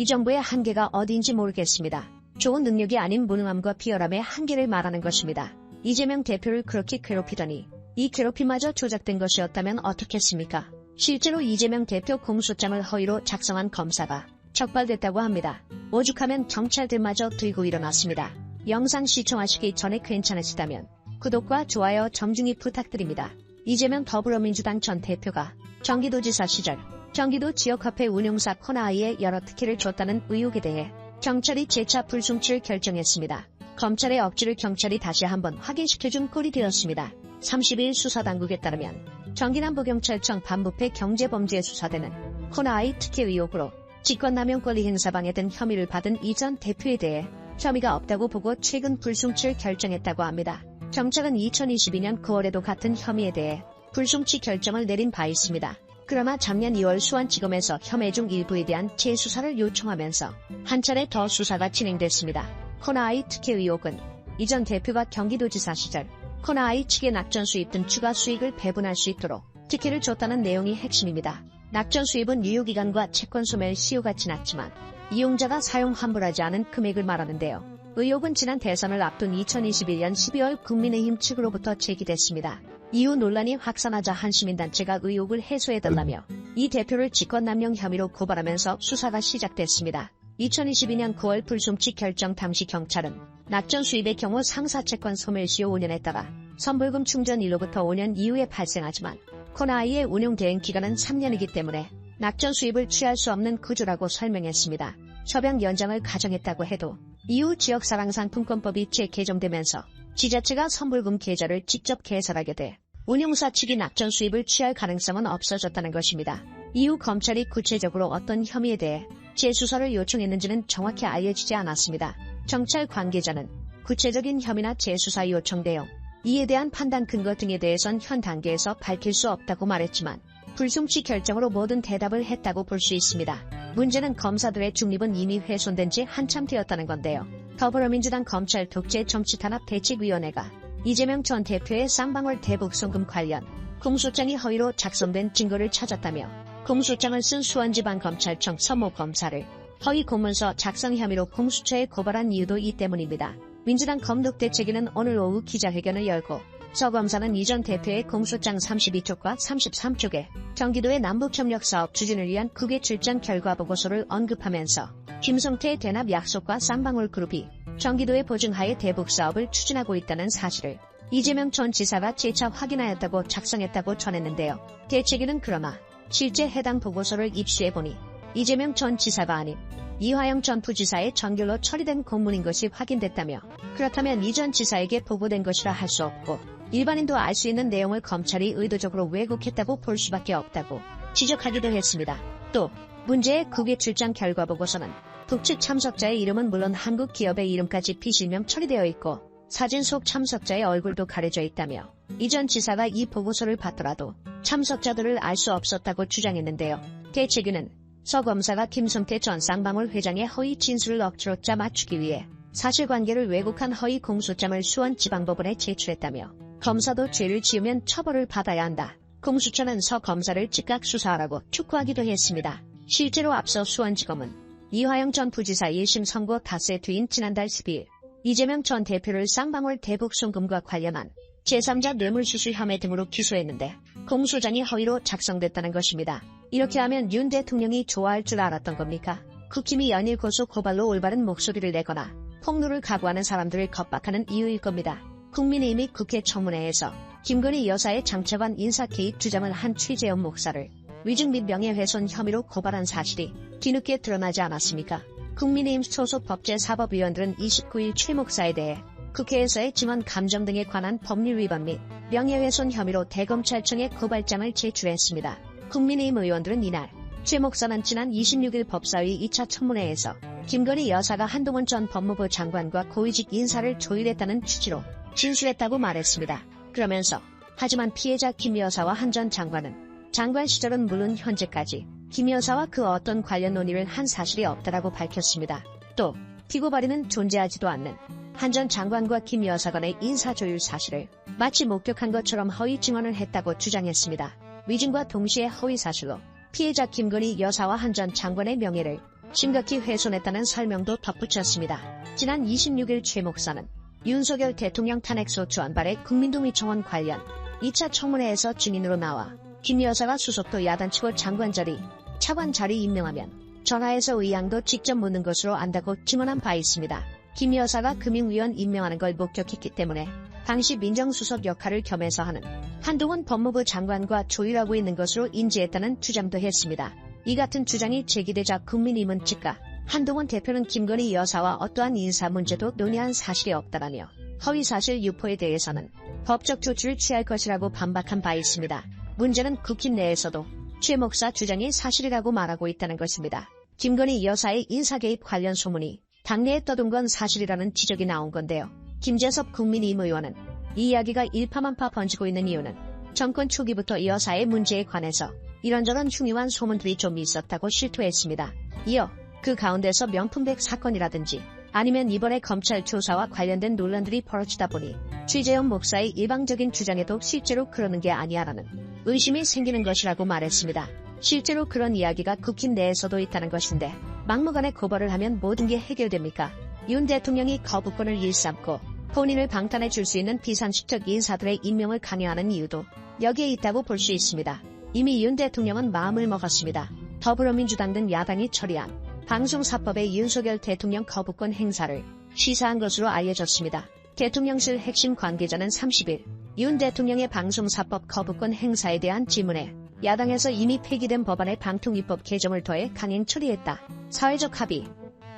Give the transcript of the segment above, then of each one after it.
이 정부의 한계가 어디인지 모르겠습니다. 좋은 능력이 아닌 무능함과 비열함의 한계를 말하는 것입니다. 이재명 대표를 그렇게 괴롭히더니 이 괴롭힘마저 조작된 것이었다면 어떻겠습니까? 실제로 이재명 대표 공소장을 허위로 작성한 검사가 적발됐다고 합니다. 오죽하면 경찰들마저 들고 일어났습니다. 영상 시청하시기 전에 괜찮으시다면 구독과 좋아요 점중히 부탁드립니다. 이재명 더불어민주당 전 대표가 경기도지사 시절 경기도 지역화폐 운용사 코나아이에 여러 특혜를 줬다는 의혹에 대해 경찰이 재차 불송치를 결정했습니다. 검찰의 억지를 경찰이 다시 한번 확인시켜준 꼴이 되었습니다. 30일 수사당국에 따르면 경기남부경찰청 반부패 경제범죄 수사대는 코나아이 특혜 의혹으로 직권남용 권리 행사방해 등 혐의를 받은 이전 대표에 대해 혐의가 없다고 보고 최근 불송치를 결정했다고 합니다. 경찰은 2022년 9월에도 같은 혐의에 대해 불송치 결정을 내린 바 있습니다. 그러나 작년 2월 수원지검에서 혐의 중 일부에 대한 재수사를 요청하면서 한 차례 더 수사가 진행됐습니다. 코나아이 특혜 의혹은 이전 대표가 경기도지사 시절 코나아이 측의 낙전 수입 등 추가 수익을 배분할 수 있도록 특혜를 줬다는 내용이 핵심입니다. 낙전 수입은 유효기간과 채권 소멸 시효가 지났지만 이용자가 사용 환불하지 않은 금액을 말하는데요. 의혹은 지난 대선을 앞둔 2021년 12월 국민의힘 측으로부터 제기됐습니다. 이후 논란이 확산하자 한 시민단체가 의혹을 해소해달라며 이 대표를 직권남용 혐의로 고발하면서 수사가 시작됐습니다. 2022년 9월 불송치 결정 당시 경찰은 낙전 수입의 경우 상사채권 소멸시효 5년에 따라 선불금 충전 일로부터 5년 이후에 발생하지만 코나아이의 운용 대행 기간은 3년이기 때문에 낙전 수입을 취할 수 없는 구조라고 설명했습니다. 협약 연장을 가정했다고 해도 이후 지역사랑상품권법이 재개정되면서 지자체가 선불금 계좌를 직접 개설하게 돼 운용사 측이 낙전 수입을 취할 가능성은 없어졌다는 것입니다. 이후 검찰이 구체적으로 어떤 혐의에 대해 재수사를 요청했는지는 정확히 알려지지 않았습니다. 경찰 관계자는 구체적인 혐의나 재수사 요청 내용, 이에 대한 판단 근거 등에 대해선 현 단계에서 밝힐 수 없다고 말했지만 불송치 결정으로 모든 대답을 했다고 볼 수 있습니다. 문제는 검사들의 중립은 이미 훼손된 지 한참 되었다는 건데요. 더불어민주당 검찰 독재 정치탄압 대책위원회가 이재명 전 대표의 쌍방울 대북 송금 관련 공소장이 허위로 작성된 증거를 찾았다며 공소장을 쓴 수원지방검찰청 서모 검사를 허위 공문서 작성 혐의로 공수처에 고발한 이유도 이 때문입니다. 민주당 검독대책위는 오늘 오후 기자회견을 열고 서 검사는 이전 대표의 공소장 32쪽과 33쪽에 경기도의 남북협력사업 추진을 위한 국외 출장 결과 보고서를 언급하면서 김성태의 대납 약속과 쌍방울 그룹이 경기도의 보증하에 대북 사업을 추진하고 있다는 사실을 이재명 전 지사가 재차 확인하였다고 작성했다고 전했는데요. 대책위는 그러나 실제 해당 보고서를 입수해보니 이재명 전 지사가 아닌 이화영 전 부지사의 전결로 처리된 공문인 것이 확인됐다며 그렇다면 이 전 지사에게 보고된 것이라 할 수 없고 일반인도 알 수 있는 내용을 검찰이 의도적으로 왜곡했다고 볼 수밖에 없다고 지적하기도 했습니다. 또 문제의 국외 출장 결과 보고서는 북측 참석자의 이름은 물론 한국 기업의 이름까지 피실명 처리되어 있고 사진 속 참석자의 얼굴도 가려져 있다며 이전 지사가 이 보고서를 받더라도 참석자들을 알 수 없었다고 주장했는데요. 대책위는 서 검사가 김성태 전 쌍방울 회장의 허위 진술을 억지로 짜 맞추기 위해 사실관계를 왜곡한 허위 공소장을 수원지방법원에 제출했다며 검사도 죄를 지으면 처벌을 받아야 한다. 공수처는 서 검사를 즉각 수사하라고 촉구하기도 했습니다. 실제로 앞서 수원지검은 이화영 전 부지사 1심 선고 다스의 뒤인 지난달 10일 이재명 전 대표를 쌍방울 대북 송금과 관련한 제3자 뇌물수수 혐의 등으로 기소했는데 공소장이 허위로 작성됐다는 것입니다. 이렇게 하면 윤 대통령이 좋아할 줄 알았던 겁니까? 국힘이 연일 고소 고발로 올바른 목소리를 내거나 폭로를 각오하는 사람들을 겁박하는 이유일 겁니다. 국민의힘이 국회 청문회에서 김건희 여사의 장차관 인사 개입 주장을 한 최재원 목사를 위증 및 명예훼손 혐의로 고발한 사실이 뒤늦게 드러나지 않았습니까? 국민의힘 소속 법제사법위원들은 29일 최 목사에 대해 국회에서의 증언 감정 등에 관한 법률 위반 및 명예훼손 혐의로 대검찰청에 고발장을 제출했습니다. 국민의힘 의원들은 이날 최 목사는 지난 26일 법사위 2차 청문회에서 김건희 여사가 한동훈 전 법무부 장관과 고위직 인사를 조율했다는 취지로 진술했다고 말했습니다. 그러면서 하지만 피해자 김 여사와 한 전 장관은 장관 시절은 물론 현재까지 김 여사와 그 어떤 관련 논의를 한 사실이 없다라고 밝혔습니다. 또 피고 발의는 존재하지도 않는 한 전 장관과 김 여사 간의 인사조율 사실을 마치 목격한 것처럼 허위 증언을 했다고 주장했습니다. 위증과 동시에 허위 사실로 피해자 김건희 여사와 한 전 장관의 명예를 심각히 훼손했다는 설명도 덧붙였습니다. 지난 26일 최 목사는 윤석열 대통령 탄핵소추 안발의 국민동의 청원 관련 2차 청문회에서 증인으로 나와 김 여사가 수석도 야단 치고 장관 자리, 차관 자리 임명하면 전화해서 의향도 직접 묻는 것으로 안다고 증언한 바 있습니다. 김 여사가 금융위원 임명하는 걸 목격했기 때문에 당시 민정수석 역할을 겸해서 하는 한동훈 법무부 장관과 조율하고 있는 것으로 인지했다는 주장도 했습니다. 이 같은 주장이 제기되자 국민의문 측과 한동훈 대표는 김건희 여사와 어떠한 인사 문제도 논의한 사실이 없다라며 허위사실 유포에 대해서는 법적 조치를 취할 것이라고 반박한 바 있습니다. 문제는 국힘 내에서도 최 목사 주장이 사실이라고 말하고 있다는 것입니다. 김건희 여사의 인사 개입 관련 소문이 당내에 떠돈 건 사실이라는 지적이 나온 건데요. 김재섭 국민의힘 의원은 이 이야기가 일파만파 번지고 있는 이유는 정권 초기부터 여사의 문제에 관해서 이런저런 흉흉한 소문들이 좀 있었다고 실토했습니다. 이어 그 가운데서 명품백 사건이라든지 아니면 이번에 검찰 조사와 관련된 논란들이 벌어지다 보니 취재원 목사의 일방적인 주장에도 실제로 그러는 게 아니야라는 의심이 생기는 것이라고 말했습니다. 실제로 그런 이야기가 국힘 내에서도 있다는 것인데 막무가내 고발을 하면 모든 게 해결됩니까? 윤 대통령이 거부권을 일삼고 본인을 방탄해 줄 수 있는 비상식적 인사들의 임명을 강요하는 이유도 여기에 있다고 볼 수 있습니다. 이미 윤 대통령은 마음을 먹었습니다. 더불어민주당 등 야당이 처리한 방송사법의 윤석열 대통령 거부권 행사를 시사한 것으로 알려졌습니다. 대통령실 핵심 관계자는 30일 윤 대통령의 방송사법 거부권 행사에 대한 질문에 야당에서 이미 폐기된 법안의 방통위법 개정을 더해 강행 처리했다. 사회적 합의,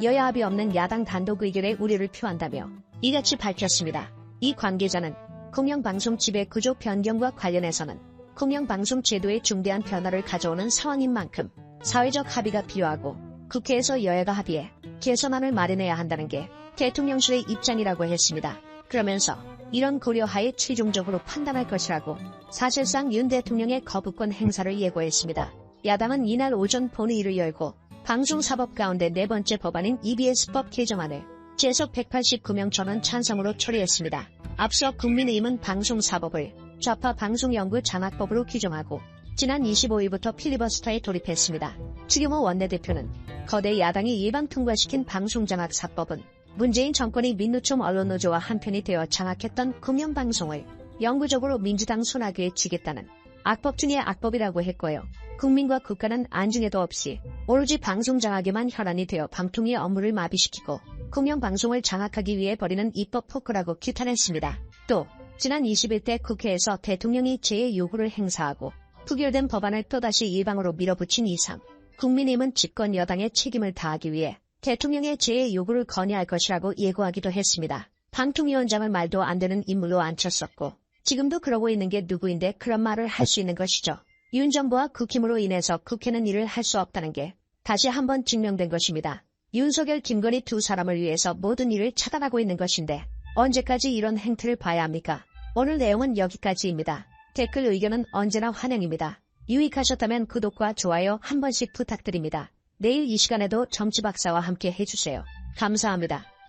여야 합의 없는 야당 단독 의견에 우려를 표한다며 이같이 밝혔습니다. 이 관계자는 공영방송 지배 구조 변경과 관련해서는 공영방송 제도에 중대한 변화를 가져오는 상황인 만큼 사회적 합의가 필요하고 국회에서 여야가 합의해 개선안을 마련해야 한다는 게 대통령실의 입장이라고 했습니다. 그러면서 이런 고려하에 최종적으로 판단할 것이라고 사실상 윤 대통령의 거부권 행사를 예고했습니다. 야당은 이날 오전 본회의를 열고 방송사법 가운데 네 번째 법안인 EBS법 개정안을 재석 189명 전원 찬성으로 처리했습니다. 앞서 국민의힘은 방송사법을 좌파 방송연구 장악법으로 규정하고 지난 25일부터 필리버스터에 돌입했습니다. 추경호 원내대표는 거대 야당이 일방 통과시킨 방송장악 사법은 문재인 정권이 민노총 언론노조와 한편이 되어 장악했던 공영방송을 영구적으로 민주당 손아귀에 쥐겠다는 악법 중의 악법이라고 했고요. 국민과 국가는 안중에도 없이 오로지 방송 장악에만 혈안이 되어 방통위의 업무를 마비시키고 공영방송을 장악하기 위해 벌이는 입법 포크라고 규탄했습니다. 또 지난 21대 국회에서 대통령이 제의 요구를 행사하고 부결된 법안을 또다시 일방으로 밀어붙인 이상 국민의힘은 집권 여당의 책임을 다하기 위해 대통령의 제의 요구를 건의할 것이라고 예고하기도 했습니다. 방통위원장을 말도 안 되는 인물로 앉혔었고 지금도 그러고 있는 게 누구인데 그런 말을 할 수 있는 것이죠. 윤 정부와 국힘으로 인해서 국회는 일을 할 수 없다는 게 다시 한번 증명된 것입니다. 윤석열, 김건희 두 사람을 위해서 모든 일을 차단하고 있는 것인데 언제까지 이런 행태를 봐야 합니까? 오늘 내용은 여기까지입니다. 댓글 의견은 언제나 환영입니다. 유익하셨다면 구독과 좋아요 한 번씩 부탁드립니다. 내일 이 시간에도 점치박사와 함께 해주세요. 감사합니다.